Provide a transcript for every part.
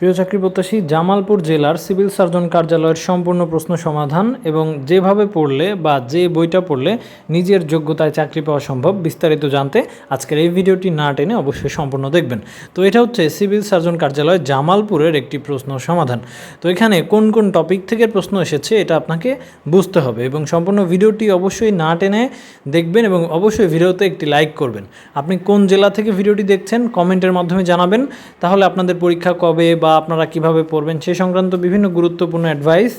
প্রিয় চাকরি প্রত্যাশী, জামালপুর জেলার সিভিল সার্জন কার্যালয়ের সম্পূর্ণ প্রশ্ন সমাধান এবং যেভাবে পড়লে বা যে বইটা পড়লে নিজের যোগ্যতায় চাকরি পাওয়া সম্ভব বিস্তারিত জানতে আজকের এই ভিডিওটি না টেনে অবশ্যই সম্পূর্ণ দেখবেন। তো এটা হচ্ছে সিভিল সার্জন কার্যালয় জামালপুরের একটি প্রশ্ন সমাধান। তো এখানে কোন কোন টপিক থেকে প্রশ্ন এসেছে এটা আপনাকে বুঝতে হবে এবং সম্পূর্ণ ভিডিওটি অবশ্যই না টেনে দেখবেন এবং অবশ্যই ভিডিওতে একটি লাইক করবেন। আপনি কোন জেলা থেকে ভিডিওটি দেখছেন কমেন্টের মাধ্যমে জানাবেন। তাহলে আপনাদের পরীক্ষা কবে বা আপনারা কীভাবে পড়বেন সে সংক্রান্ত বিভিন্ন গুরুত্বপূর্ণ অ্যাডভাইস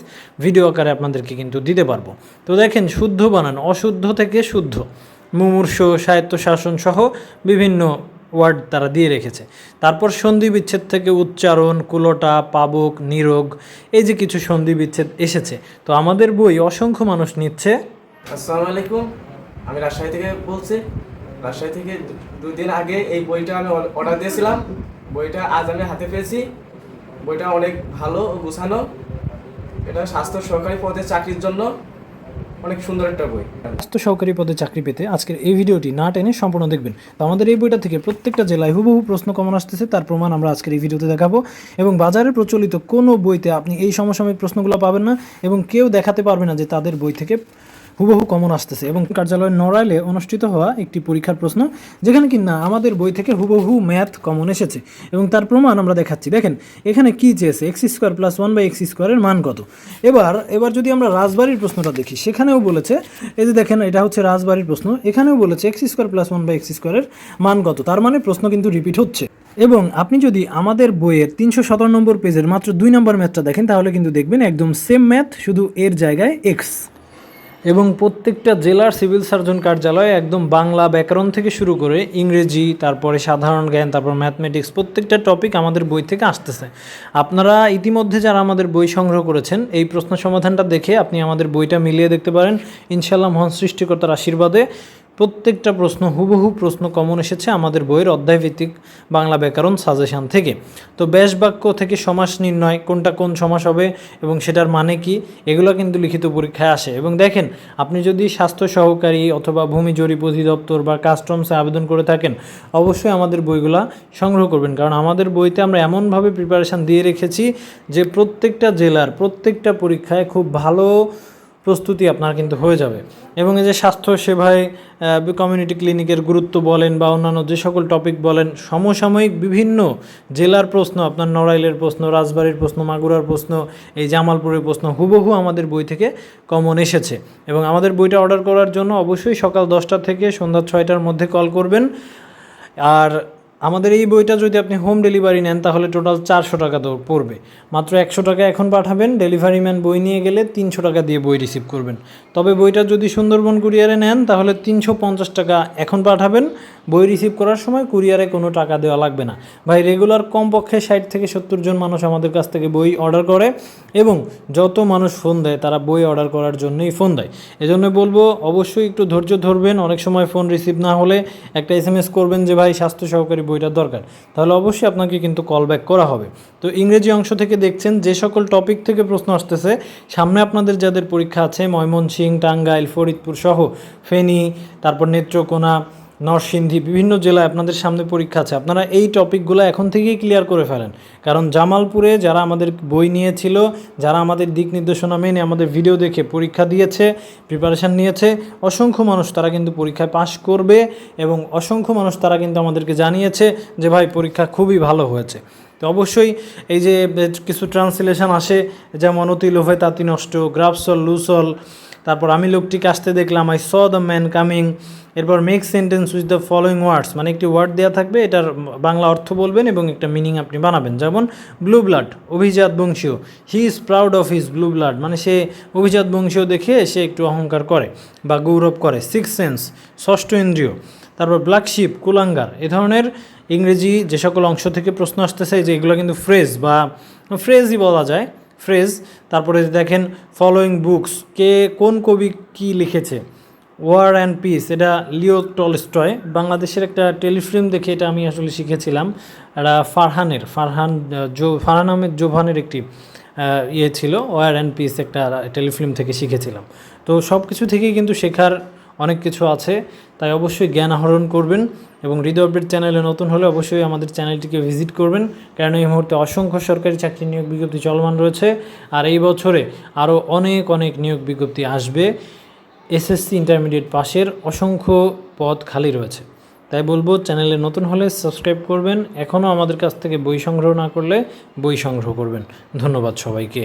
ভিডিও আকারে আপনাদেরকে কিন্তু দিতে পারব। তো দেখেন, শুদ্ধ বানান, অশুদ্ধ থেকে শুদ্ধ। মুমূর্ষ সাহিত্য শাসন সহ বিভিন্ন ওয়ার্ড তারা দিয়ে রেখেছে। তারপর সন্ধি বিচ্ছেদ থেকে উচ্চারণ, কুলোটা, পাবক, নিরোগ, এই যে কিছু সন্ধি বিচ্ছেদ এসেছে। তো আমাদের বই অসংখ্য মানুষ নিচ্ছে। আসসালামু আলাইকুম। আমি রাজশাহী থেকে বলছি। রাজশাহী থেকে দুদিন আগে এই বইটা আমি অর্ডার দিয়েছিলাম। বইটা আজ আমি হাতে পেয়েছি। বইটা অনেক ভালো গুছানো। এটা স্বাস্থ্য সহকারী পদে চাকরির জন্য অনেক সুন্দর একটা বই। স্বাস্থ্য সহকারী পদে চাকরি পেতে আজকের এই ভিডিওটি না টেনে সম্পূর্ণ দেখবেন। তো আমাদের এই বইটা থেকে প্রত্যেকটা জেলায় হুবহু প্রশ্ন কমন আসতেছে, তার প্রমাণ আমরা আজকের এই ভিডিওতে দেখাবো। এবং বাজারে প্রচলিত কোনো বইতে আপনি এই সমসাময়িক প্রশ্নগুলো পাবেন না এবং কেউ দেখাতে পারবে না যে তাদের বই থেকে হুবহু কমন আসতেছে এবং কার্যালয়ের নড়াইলে অনুষ্ঠিত হওয়া একটি পরীক্ষার প্রশ্ন, যেখানে কি না আমাদের বই থেকে হুবহু ম্যাথ কমন এসেছে এবং তার প্রমাণ আমরা দেখাচ্ছি। দেখেন, এখানে কি চেয়েছে X square plus one by X স্কোয়ারের মান কত? এবার এবার যদি আমরা রাজবাড়ির প্রশ্নটা দেখি, সেখানেও বলেছে, এই যে দেখেন, এটা হচ্ছে রাজবাড়ির প্রশ্ন, এখানেও বলেছে X square plus one by X স্কোয়ারের মান কত? তার মানে প্রশ্ন কিন্তু রিপিট হচ্ছে। এবং আপনি যদি আমাদের বইয়ের তিনশো সতেরো নম্বর পেজের মাত্র দুই নম্বর ম্যাথটা দেখেন, তাহলে কিন্তু দেখবেন একদম সেম ম্যাথ শুধু এর জায়গায় এক্স এবং প্রত্যেকটা জেলার সিভিল সার্জন কার্যালয়ে একদম বাংলা ব্যাকরণ থেকে শুরু করে ইংরেজি, তারপরে সাধারণ জ্ঞান, তারপর ম্যাথমেটিক্স, প্রত্যেকটা টপিক আমাদের বই থেকে আসতেছে। আপনারা ইতিমধ্যে যারা আমাদের বই সংগ্রহ করেছেন, এই প্রশ্ন সমাধানটা দেখে আপনি আমাদের বইটা মিলিয়ে দেখতে পারেন। ইনশাল্লাহ মহান সৃষ্টিকর্তার আশীর্বাদে প্রত্যেকটা প্রশ্ন, হুবহু প্রশ্ন কমন এসেছে আমাদের বইয়ের অধ্যায়ভিত্তিক বাংলা ব্যাকরণ সাজেশান থেকে। তো ব্যাস বাক্য থেকে সমাস নির্ণয়, কোনটা কোন সমাস হবে এবং সেটার মানে কি, এগুলো কিন্তু লিখিত পরীক্ষায় আসে। এবং দেখেন, আপনি যদি স্বাস্থ্য সহকারী অথবা ভূমি জরিপ অধিদপ্তর বা কাস্টমসে আবেদন করে থাকেন, অবশ্যই আমাদের বইগুলা সংগ্রহ করবেন। কারণ আমাদের বইতে আমরা এমনভাবে প্রিপারেশান দিয়ে রেখেছি যে প্রত্যেকটা জেলার প্রত্যেকটা পরীক্ষায় খুব ভালো প্রস্তুতি আপনার কিন্তু হয়ে যাবে। এবং এই যে স্বাস্থ্য সেবায় কমিউনিটি ক্লিনিকের গুরুত্ব বলেন বা অন্যান্য যে সকল টপিক বলেন, সমসাময়িক বিভিন্ন জেলার প্রশ্ন, আপনার নড়াইলের প্রশ্ন, রাজবাড়ির প্রশ্ন, মাগুরার প্রশ্ন, এই জামালপুরের প্রশ্ন হুবহু আমাদের বই থেকে কমন এসেছে। এবং আমাদের বইটা অর্ডার করার জন্য অবশ্যই সকাল দশটা থেকে সন্ধ্যা ছয়টার মধ্যে কল করবেন। আর আমাদের এই বইটা যদি আপনি হোম ডেলিভারি নেন, তাহলে টোটাল চারশো টাকা তো পড়বে। মাত্র একশো টাকা এখন পাঠাবেন ডেলিভারি ম্যান বই নিয়ে গেলে তিনশো টাকা দিয়ে বই রিসিভ করবেন। তবে বইটা যদি সুন্দরবন কুরিয়ারে নেন, তাহলে তিনশো পঞ্চাশ টাকা এখন পাঠাবেন বই রিসিভ করার সময় কুরিয়ারে কোনো টাকা দেওয়া লাগবে না। ভাই রেগুলার কমপক্ষে ষাট থেকে সত্তর জন মানুষ আমাদের কাছ থেকে বই অর্ডার করে এবং যত মানুষ ফোন দেয়, তারা বই অর্ডার করার জন্যই ফোন দেয়। এজন্য বলব, অবশ্যই একটু ধৈর্য ধরবেন। অনেক সময় ফোন রিসিভ না হলে একটা এস করবেন যে, ভাই, স্বাস্থ্য সহকারী বইটার দরকার। তাহলে অবশ্যই আপনাকে কিন্তু কল ব্যাক করা হবে। তো ইংরেজি অংশ থেকে দেখছেন, যে সকল টপিক থেকে প্রশ্ন আসতেছে, সামনে আপনাদের যাদের পরীক্ষা আছে ময়মনসিং টাঙ্গাইল, ফরিদপুর সহ, ফেনী, তারপর নেত্রকোনা নরসিংদী, বিভিন্ন জেলায় আপনাদের সামনে পরীক্ষা আছে। আপনারা এই টপিকগুলো এখন থেকেই ক্লিয়ার করে ফেলেন। কারণ জামালপুরে যারা আমাদের বই নিয়েছিল, যারা আমাদের দিক নির্দেশনা মেনে আমাদের ভিডিও দেখে পরীক্ষা দিয়েছে প্রিপারেশান নিয়েছে, অসংখ্য মানুষ তারা কিন্তু পরীক্ষায় পাশ করবে এবং অসংখ্য মানুষ তারা কিন্তু আমাদেরকে জানিয়েছে যে, ভাই, পরীক্ষা খুবই ভালো হয়েছে। তো অবশ্যই এই যে কিছু ট্রান্সলেশন আসে, যেমন অতি লোভে তাঁতি নষ্ট, গ্রাফসল, লুসল তারপর আমি লোকটিকে আসতে দেখলাম I saw the man coming এরপর make sentence with the following words মানে একটি ওয়ার্ড দেওয়া থাকবে, এটার বাংলা অর্থ বলবেন এবং একটা মিনিং আপনি বানাবেন। যেমন ব্লু ব্লাড অভিজাত বংশীয়। He is proud of his blue blood মানে সে অভিজাত বংশীয় দেখে সে একটু অহংকার করে বা গৌরব করে। সিক্স সেন্স ষষ্ঠ ইন্দ্রিয়। তারপর ব্ল্যাক শিপ কুলাঙ্গার। এ ধরনের ইংরেজি যে সকল অংশ থেকে প্রশ্ন আসতেছে, যে এগুলো কিন্তু ফ্রেজ বা ফ্রেজই বলা যায়। ফ্রেজ তারপরে দেখেন ফলোয়িং বুকস কে কোন কবি কি লিখেছে? ওয়ার অ্যান্ড পিস এটা লিও টলস্টয়, বাংলাদেশের একটা টেলিফিল্ম দেখে এটা আমি আসলে শিখেছিলাম। এটা ফারহানের, ফারহান জো ফারহান আহমেদ জোভানের একটি ইয়ে ছিল ওয়ার অ্যান্ড পিস একটা টেলিফিল্ম থেকে শিখেছিলাম। তো সব কিছু থেকেই কিন্তু শেখার অনেক কিছু আছে, তাই অবশ্যই জ্ঞান আহরণ করবেন এবং হৃদয় আপডেট চ্যানেলে নতুন হলে অবশ্যই আমাদের চ্যানেলটিকে ভিজিট করবেন। কারণ এই মুহূর্তে অসংখ্য সরকারি চাকরি নিয়োগ বিজ্ঞপ্তি চলমান রয়েছে আর এই বছরে আরও অনেক অনেক নিয়োগ বিজ্ঞপ্তি আসবে। এসএসসি ইন্টারমিডিয়েট পাশের অসংখ্য পদ খালি রয়েছে। তাই বলব চ্যানেলে নতুন হলে সাবস্ক্রাইব করবেন। এখনও আমাদের কাছ থেকে বই সংগ্রহ না করলে বই সংগ্রহ করবেন। ধন্যবাদ সবাইকে।